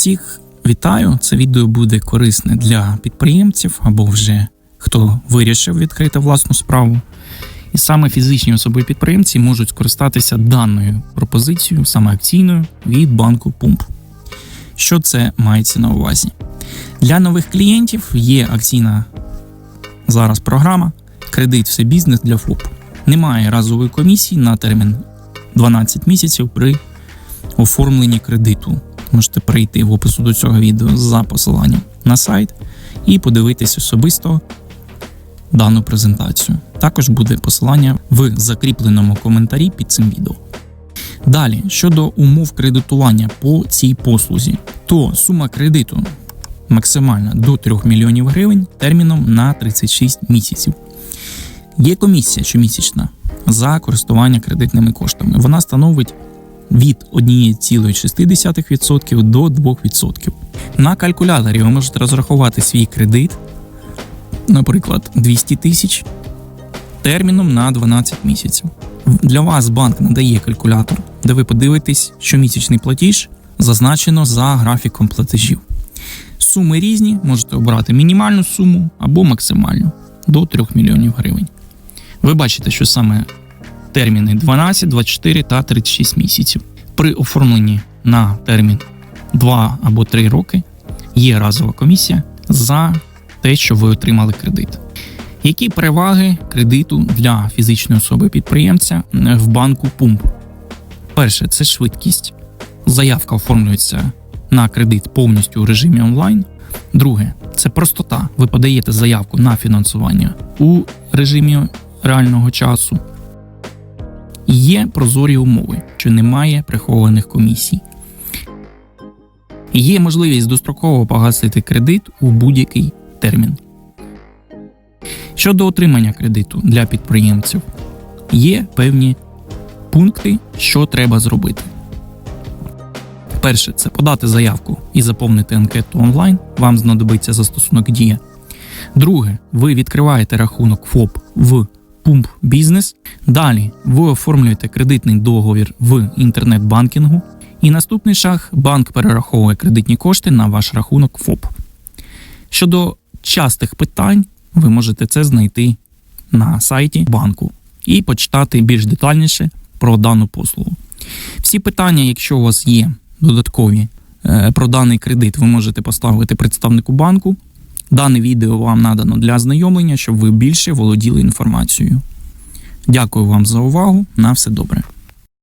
Всіх вітаю! Це відео буде корисне для підприємців або вже хто вирішив відкрити власну справу. І саме фізичні особи підприємці можуть скористатися даною пропозицією, саме акційною від банку Пумп. Що це мається на увазі? Для нових клієнтів є акційна зараз програма Кредит все бізнес для ФОП. Немає разової комісії на термін 12 місяців при оформленні кредиту. Можете перейти в опису до цього відео за посиланням на сайт і подивитись особисто дану презентацію. Також буде посилання в закріпленому коментарі під цим відео. Далі, щодо умов кредитування по цій послузі, то сума кредиту максимальна до 3 мільйонів гривень терміном на 36 місяців. Є комісія щомісячна за користування кредитними коштами. Вона становить від 1,6% до 2%. На калькуляторі ви можете розрахувати свій кредит, наприклад, 200 тисяч терміном на 12 місяців. Для вас банк надає калькулятор, де ви подивитесь, щомісячний платіж зазначено за графіком платежів. Суми різні, можете обрати мінімальну суму або максимальну до 3 мільйонів гривень. Ви бачите, що саме терміни 12, 24 та 36 місяців. При оформленні на термін 2 або 3 роки є разова комісія за те, що ви отримали кредит. Які переваги кредиту для фізичної особи підприємця в банку Пумп? Перше, це швидкість. Заявка оформлюється на кредит повністю у режимі онлайн. Друге, це простота. Ви подаєте заявку на фінансування у режимі реального часу. Є прозорі умови, що немає прихованих комісій. Є можливість достроково погасити кредит у будь-який термін. Щодо отримання кредиту для підприємців, є певні пункти, що треба зробити. Перше, це подати заявку і заповнити анкету онлайн. Вам знадобиться застосунок Дія. Друге, ви відкриваєте рахунок ФОП в Пумп Бізнес. Далі ви оформлюєте кредитний договір в інтернет-банкінгу. І наступний шаг банк перераховує кредитні кошти на ваш рахунок ФОП. Щодо частих питань, ви можете це знайти на сайті банку і почитати більш детальніше про дану послугу. Всі питання, якщо у вас є додаткові е, про даний кредит, ви можете поставити представнику банку. Дане відео вам надано для ознайомлення, щоб ви більше володіли інформацією. Дякую вам за увагу. На все добре.